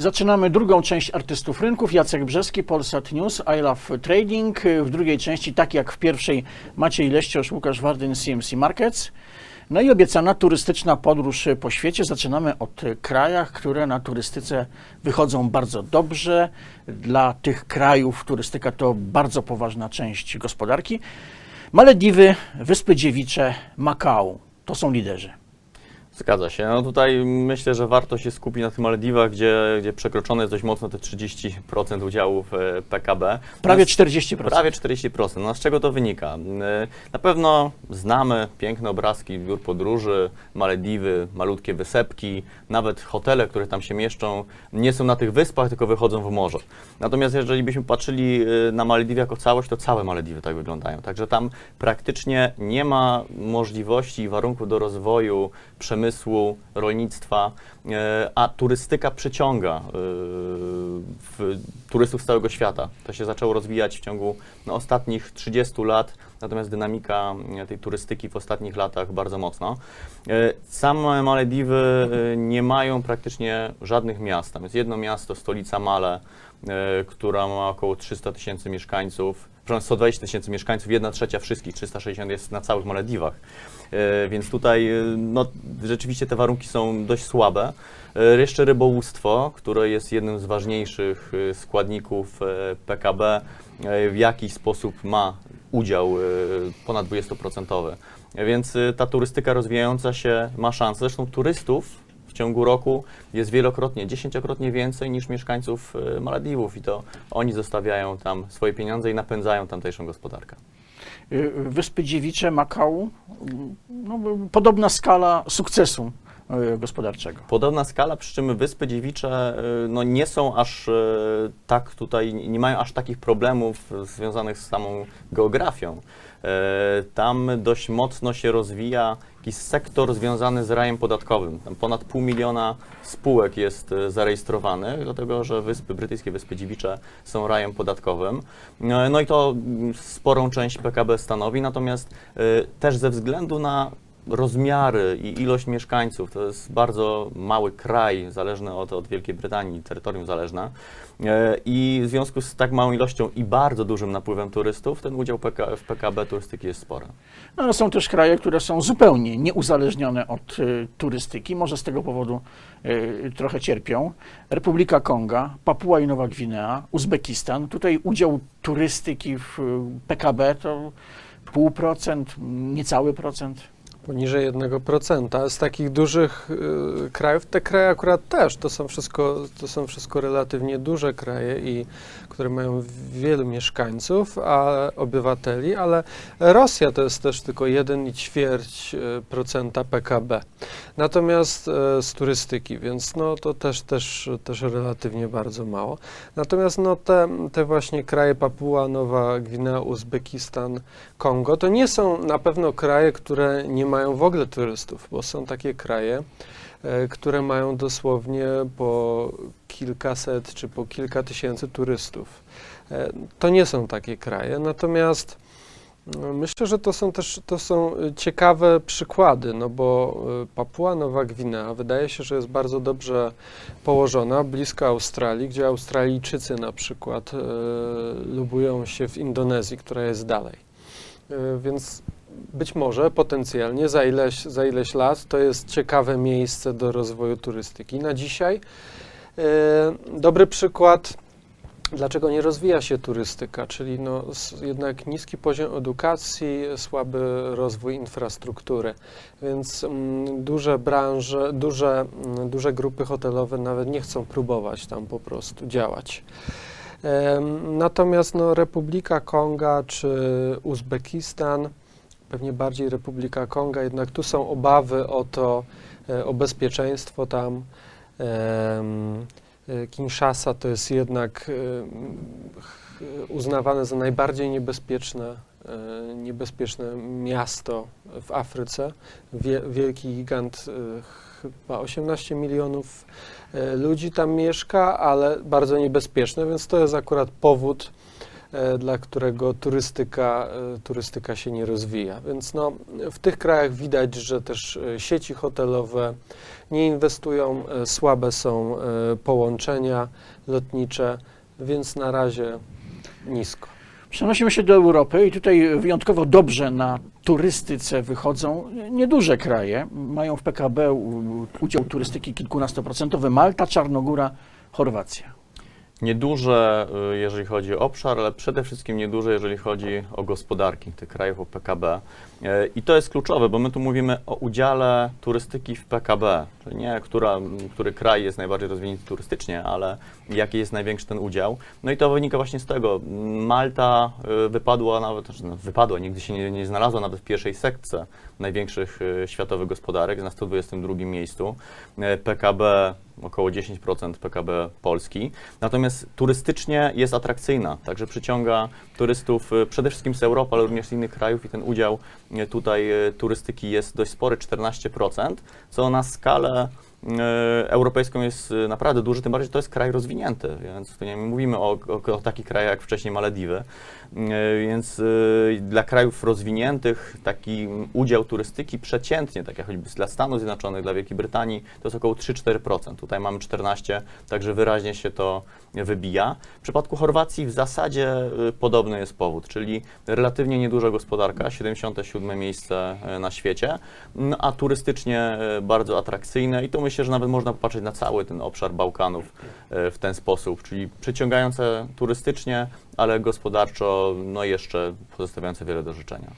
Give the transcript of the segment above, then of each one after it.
Zaczynamy drugą część Artystów Rynków. Jacek Brzeski, Polsat News, I Love Trading. W drugiej części, tak jak w pierwszej, Maciej Leściosz, Łukasz Wardyn, CMC Markets. No i obiecana turystyczna podróż po świecie. Zaczynamy od krajach, które na turystyce wychodzą bardzo dobrze. Dla tych krajów turystyka to bardzo poważna część gospodarki. Malediwy, Wyspy Dziewicze, Makao to są liderzy. Zgadza się. No tutaj myślę, że warto się skupić na tych Malediwach, gdzie, gdzie przekroczone jest dość mocno te 30% udziałów e, PKB. Prawie No, 40%. Prawie 40%. No z czego to wynika? E, Na pewno znamy piękne obrazki biur podróży, Malediwy, malutkie wysepki, nawet hotele, które tam się mieszczą, nie są na tych wyspach, tylko wychodzą w morze. Natomiast jeżeli byśmy patrzyli e, na Malediwy jako całość, to całe Malediwy tak wyglądają. Także tam praktycznie nie ma możliwości i warunków do rozwoju przemysłu, rolnictwa, e, a turystyka przyciąga e, turystów z całego świata. To się zaczęło rozwijać w ciągu no, ostatnich 30 lat, natomiast dynamika e, tej turystyki w ostatnich latach bardzo mocno. Same Malediwy nie mają praktycznie żadnych miast. Tam jest jedno miasto, stolica Male, która ma około 300 tysięcy mieszkańców. Przepraszam, 120 tysięcy mieszkańców, jedna trzecia wszystkich, 360 jest na całych Malediwach. E, Więc tutaj e, no, rzeczywiście te warunki są dość słabe. E, Jeszcze rybołówstwo, które jest jednym z ważniejszych składników PKB, w jakiś sposób ma udział ponad 20%. Więc ta turystyka rozwijająca się ma szansę. Zresztą turystów w ciągu roku jest wielokrotnie, dziesięciokrotnie więcej niż mieszkańców e, Malediwów i to oni zostawiają tam swoje pieniądze i napędzają tamtejszą gospodarkę. Y, Wyspy Dziewicze, Makao, no, podobna skala sukcesu y, gospodarczego. Podobna skala, przy czym Wyspy Dziewicze y, no, nie są aż y, tak tutaj, nie mają aż takich problemów związanych z samą geografią. E, Tam dość mocno się rozwija jakiś sektor związany z rajem podatkowym. Tam ponad pół miliona spółek jest e, zarejestrowanych, dlatego że wyspy, brytyjskie Wyspy Dziewicze są rajem podatkowym. E, No i to mm, sporą część PKB stanowi, natomiast e, też ze względu na rozmiary i ilość mieszkańców, to jest bardzo mały kraj, zależny od, od Wielkiej Brytanii, terytorium zależne. E, I w związku z tak małą ilością i bardzo dużym napływem turystów, ten udział PK, w PKB turystyki jest spory. No, są też kraje, które są zupełnie nieuzależnione od y, turystyki, może z tego powodu y, trochę cierpią. Republika Konga, Papua i Nowa Gwinea, Uzbekistan. Tutaj udział turystyki w PKB to pół procent, niecały procent. Poniżej 1%. Z takich dużych y, krajów, te kraje akurat też, to są, wszystko, to są wszystko relatywnie duże kraje, i, które mają wielu mieszkańców, a obywateli, ale Rosja to jest też tylko 1,4% PKB. Natomiast e, z turystyki, więc no, to też, też, też relatywnie bardzo mało. Natomiast no, te, te właśnie kraje Papua, Nowa Gwinea, Uzbekistan, Kongo, to nie są na pewno kraje, które nie mają w ogóle turystów, bo są takie kraje, e, które mają dosłownie po kilkaset czy po kilka tysięcy turystów. E, To nie są takie kraje, natomiast no, myślę, że to są też to są y, ciekawe przykłady, no bo Papua Nowa Gwinea wydaje się, że jest bardzo dobrze położona, blisko Australii, gdzie Australijczycy na przykład e, lubują się w Indonezji, która jest dalej. E, Więc być może potencjalnie za ileś, za ileś lat to jest ciekawe miejsce do rozwoju turystyki. Na dzisiaj e, dobry przykład, dlaczego nie rozwija się turystyka, czyli no, jednak niski poziom edukacji, słaby rozwój infrastruktury, więc mm, duże branże, duże, mm, duże grupy hotelowe nawet nie chcą próbować tam po prostu działać. Em, Natomiast no, Republika Konga czy Uzbekistan, pewnie bardziej Republika Konga, jednak tu są obawy o to, e, o bezpieczeństwo tam. E, Kinshasa to jest jednak ch- uznawane za najbardziej niebezpieczne, e, niebezpieczne miasto w Afryce. Wie, wielki gigant, e, chyba 18 milionów e, ludzi tam mieszka, ale bardzo niebezpieczne, więc to jest akurat powód, e, dla którego turystyka, e, turystyka się nie rozwija. Więc no, w tych krajach widać, że też e, sieci hotelowe nie inwestują, e, słabe są e, połączenia lotnicze, więc na razie nisko. Przenosimy się do Europy i tutaj wyjątkowo dobrze na turystyce wychodzą nieduże kraje. Mają w PKB udział turystyki kilkunastoprocentowy. Malta, Czarnogóra, Chorwacja. Nieduże, y, jeżeli chodzi o obszar, ale przede wszystkim nieduże, jeżeli chodzi o gospodarki tych krajów, o PKB. E, I to jest kluczowe, bo my tu mówimy o udziale turystyki w PKB, czyli nie która, który kraj jest najbardziej rozwinięty turystycznie, ale jaki jest największy ten udział. No i to wynika właśnie z tego. Malta y, wypadła nawet, znaczy no, wypadła, nigdy się nie, nie znalazła nawet w pierwszej sekce największych y, światowych gospodarek, na 122 miejscu. E, PKB około 10% PKB Polski. Natomiast turystycznie jest atrakcyjna, także przyciąga turystów y, przede wszystkim z Europy, ale również z innych krajów i ten udział tutaj turystyki jest dość spory, 14%, co na skalę europejską jest y, naprawdę duży, tym bardziej, że to jest kraj rozwinięty, więc tu nie mówimy o, o, o takich krajach jak wcześniej Malediwy, Y, więc dla krajów rozwiniętych taki udział turystyki przeciętnie, tak jak choćby dla Stanów Zjednoczonych, dla Wielkiej Brytanii, to jest około 3-4%. Tutaj mamy 14%, także wyraźnie się to wybija. W przypadku Chorwacji w zasadzie podobny jest powód, czyli relatywnie nieduża gospodarka, 77 miejsce na świecie, no, a turystycznie bardzo atrakcyjne i to myślę, że nawet można popatrzeć na cały ten obszar Bałkanów y, w ten sposób, czyli przyciągające turystycznie, ale gospodarczo no jeszcze pozostawiające wiele do życzenia.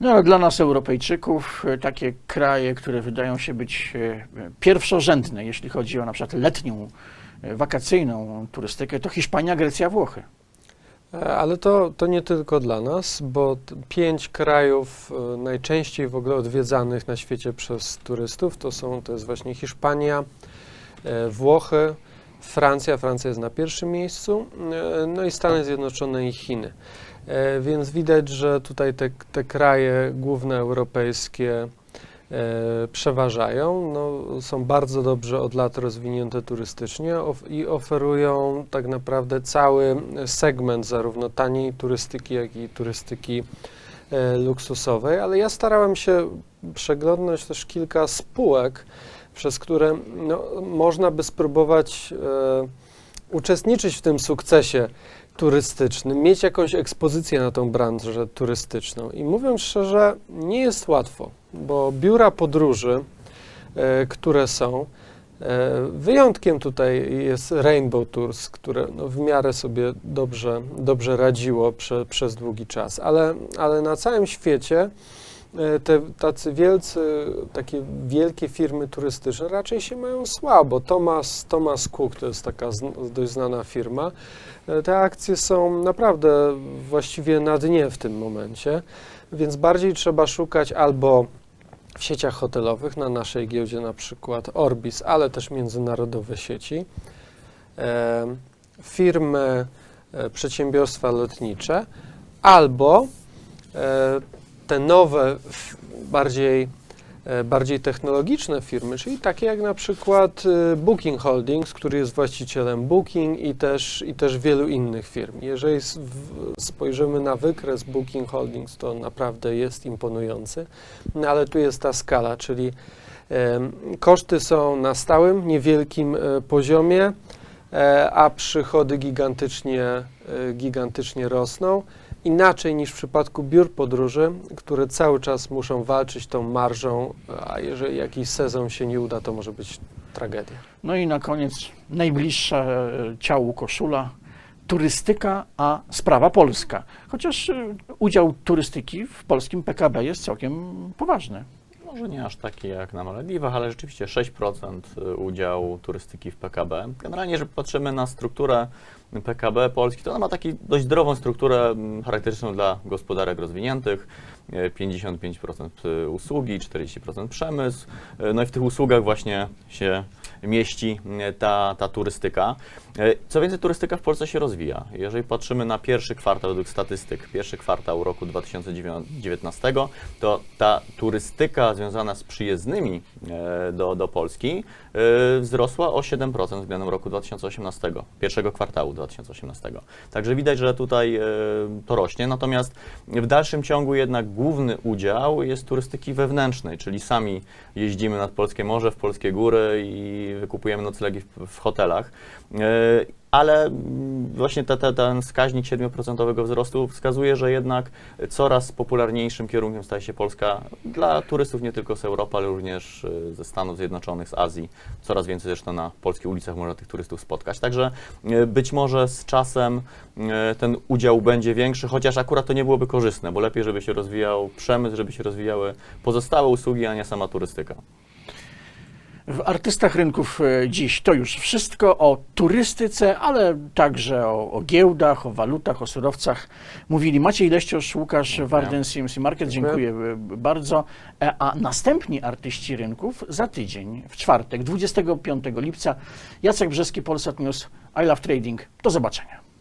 No ale dla nas Europejczyków e, takie kraje, które wydają się być e, pierwszorzędne, jeśli chodzi o na przykład letnią, e, wakacyjną turystykę, to Hiszpania, Grecja, Włochy. E, Ale to, to nie tylko dla nas, bo pięć krajów e, najczęściej w ogóle odwiedzanych na świecie przez turystów to są, to jest właśnie Hiszpania, e, Włochy, Francja, Francja jest na pierwszym miejscu, no i Stany Zjednoczone i Chiny. Więc widać, że tutaj te, te kraje główne europejskie przeważają, no, są bardzo dobrze od lat rozwinięte turystycznie i oferują tak naprawdę cały segment zarówno taniej turystyki, jak i turystyki e, luksusowej, ale ja starałem się przeglądnąć też kilka spółek, przez które no, można by spróbować e, uczestniczyć w tym sukcesie turystycznym, mieć jakąś ekspozycję na tą branżę turystyczną. I mówiąc szczerze, nie jest łatwo, bo biura podróży, e, które są, e, wyjątkiem tutaj jest Rainbow Tours, które no, w miarę sobie dobrze, dobrze radziło prze, przez długi czas, ale, ale na całym świecie e, te tacy wielcy, takie wielkie firmy turystyczne raczej się mają słabo. Thomas, Thomas Cook to jest taka dość znana firma. Te akcje są naprawdę właściwie na dnie w tym momencie, więc bardziej trzeba szukać albo w sieciach hotelowych, na naszej giełdzie na przykład Orbis, ale też międzynarodowe sieci, e, firmy, e, przedsiębiorstwa lotnicze, albo e, te nowe, bardziej, bardziej technologiczne firmy, czyli takie jak na przykład e, Booking Holdings, który jest właścicielem Booking i też, i też wielu innych firm. Jeżeli spojrzymy na wykres Booking Holdings, to naprawdę jest imponujący, no ale tu jest ta skala, czyli koszty są na stałym, niewielkim e, poziomie, e, a przychody gigantycznie, e, gigantycznie rosną. Inaczej niż w przypadku biur podróży, które cały czas muszą walczyć tą marżą, a jeżeli jakiś sezon się nie uda, to może być tragedia. No i na koniec najbliższa e, ciału koszula turystyka, a sprawa polska. Chociaż e, udział turystyki w polskim PKB jest całkiem poważny. Może nie aż taki jak na Malediwach, ale rzeczywiście 6% udziału turystyki w PKB. Generalnie, jeżeli patrzymy na strukturę PKB Polski, to ona ma taką dość zdrową strukturę mm, charakterystyczną dla gospodarek rozwiniętych. E, 55% usługi, 40% przemysł. No i w tych usługach właśnie się mieści e, ta, ta turystyka. E, Co więcej, turystyka w Polsce się rozwija. Jeżeli patrzymy na pierwszy kwartał według statystyk, pierwszy kwartał roku 2019, to ta turystyka związana z przyjezdnymi e, do, do Polski wzrosła o 7% względem roku 2018, pierwszego kwartału 2018. Także widać, że tutaj to rośnie. Natomiast w dalszym ciągu jednak główny udział jest turystyki wewnętrznej, czyli sami jeździmy nad polskie morze, w polskie góry i wykupujemy noclegi w, w hotelach. E, ale właśnie te, te, ten wskaźnik 7% wzrostu wskazuje, że jednak coraz popularniejszym kierunkiem staje się Polska dla turystów nie tylko z Europy, ale również y, ze Stanów Zjednoczonych, z Azji. Coraz więcej zresztą na polskich ulicach można tych turystów spotkać. Także y, być może z czasem ten udział będzie większy, chociaż akurat to nie byłoby korzystne, bo lepiej, żeby się rozwijał przemysł, żeby się rozwijały pozostałe usługi, a nie sama turystyka. W artystach rynków e, dziś to już wszystko o turystyce, ale także o, o giełdach, o walutach, o surowcach. Mówili Maciej Leściosz, Łukasz Warden, CMC Market. Dziękuję e, bardzo. E, A następni artyści rynków za tydzień, w czwartek, 25 lipca. Jacek Brzeski, Polsat News, I Love Trading. Do zobaczenia.